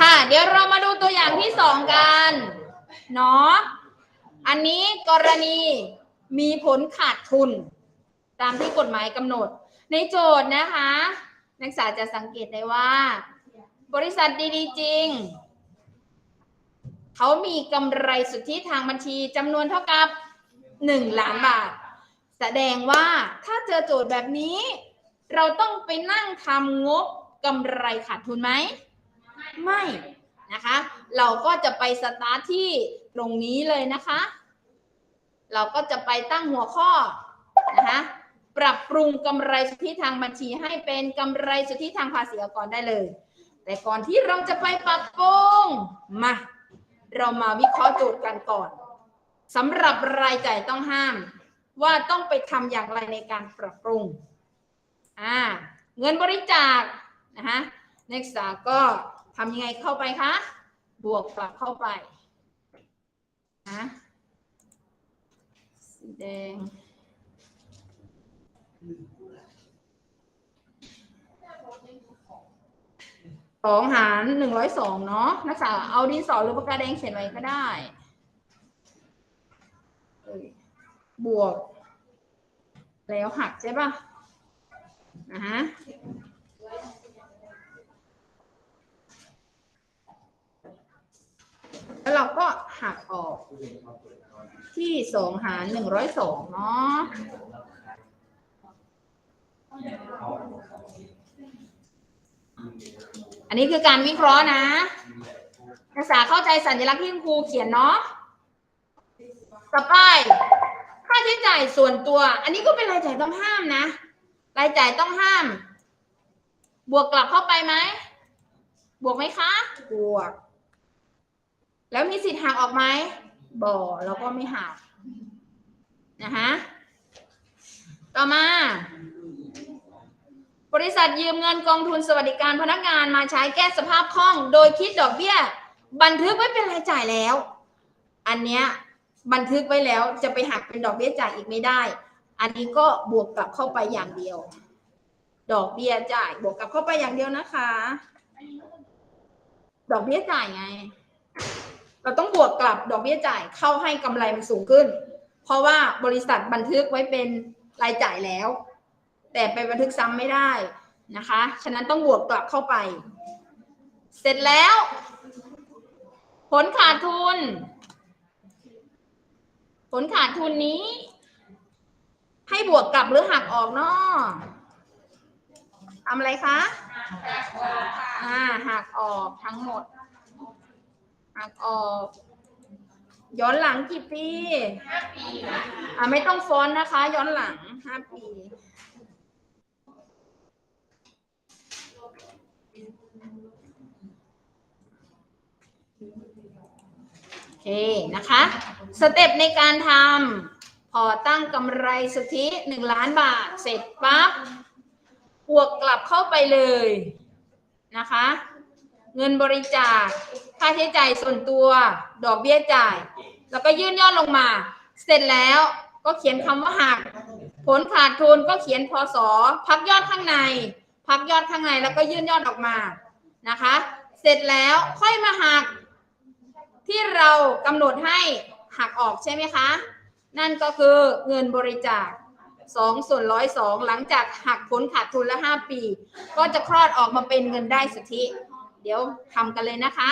ค่ะ เดี๋ยวเรามาดูตัวอย่างที่สองกันเนาะอันนี้กรณีมีผลขาดทุน ตามที่กฎหมายกำหนด ในโจทย์นะคะ นักศึกษาจะสังเกตได้ว่า บริษัทดีๆจริง เขามีกำไรสุทธิทางบัญชีจำนวนเท่ากับ 1 ล้านบาท แสดงว่าถ้าเจอโจทย์แบบนี้ เราต้องไปนั่งทำงบ กำไรขาดทุนไหม ไม่นะคะ เราก็จะไปสตาร์ทที่ตรงนี้เลยนะคะ เราก็จะไปตั้งหัวข้อนะคะปรับปรุงกำไรสุทธิทางบัญชีให้เป็นกำไรสุทธิทางภาษีอากรได้เลย แต่ก่อนที่เราจะไปปรับปรุงมา เรามาวิเคราะห์โจทย์กันก่อนสำหรับรายจ่ายต้องห้าม ว่าต้องไปทำอย่างไรในการปรับปรุงอ่าเงินบริจาค นะคะนักศึกษาก็ทำยังไงเข้าไปคะ บวกกลับเข้าไปนะสีแดงสองหารหนึ่งร้อยสองเนาะนักศึกษาเอาดินสอหรือปากกาแดงเขียนไว้ก็ได้ บวก แล้วหักใช่ป่ะนะฮะ แล้วเราก็หักออกที่สองหารหนึ่งร้อยสองเนาะอันนี้คือการวิเคราะห์นะนักศึกษาเข้าใจสัญลักษณ์ที่คุณครูเขียนเนาะต่อไปค่าใช้จ่ายส่วนตัว อันนี้ก็เป็นรายจ่ายต้องห้ามนะ รายจ่ายต้องห้าม บวกกลับเข้าไปไหม บวกไหมคะ บวก แล้วมีสิทธิ์หักออกไหมบ่แล้วก็ไม่หักนะคะต่อมา บริษัทยืมเงินกองทุนสวัสดิการพนักงานมาใช้แก้สภาพคล่อง โดยคิดดอกเบี้ย บันทึกไว้เป็นรายจ่ายแล้ว อันเนี้ยบันทึกไว้แล้วจะไปหักเป็นดอกเบี้ยจ่ายอีกไม่ได้ อันนี้ก็บวกกลับเข้าไปอย่างเดียว ดอกเบี้ยจ่ายบวกกลับเข้าไปอย่างเดียวนะคะ ดอกเบี้ยจ่ายไง เราต้องบวกกลับดอกเบี้ยจ่ายเข้าให้กำไรมันสูงขึ้น เพราะว่าบริษัทบันทึกไว้เป็นรายจ่ายแล้ว แต่ไปบันทึกซ้ำไม่ได้นะคะ ฉะนั้นต้องบวกกลับเข้าไป เสร็จแล้ว ผลขาดทุน ผลขาดทุนนี้ ให้บวกกลับหรือหักออกเนาะทำอะไรคะ อ่าหักออกทั้งหมด หักออกย้อนหลังกี่ปีห้าปีอ่าไม่ต้องฟ้อนนะคะ ย้อนหลังห้าปี โอเคนะคะ สเต็ปในการทำพอตั้งกำไรสุทธิหนึ่งล้านบาท เสร็จปั๊บบวกกลับเข้าไปเลยนะคะ เงินบริจาค ค่าใช้จ่ายส่วนตัว ดอกเบี้ยจ่าย แล้วก็ยื่นยอดลงมา เสร็จแล้วก็เขียนคำว่าหัก ผลขาดทุนก็เขียนพศพักยอดข้างใน พักยอดข้างในแล้วก็ยื่นยอดออกมานะคะ เสร็จแล้วค่อยมาหัก ที่เรากำหนดให้หักออกใช่ไหมคะ นั่นก็คือเงินบริจาคสองส่วนร้อยสองหลังจากหักผลขาดทุนละห้าปี ก็จะคลอดออกมาเป็นเงินได้สุทธิ เดี๋ยวทำกันเลยนะคะ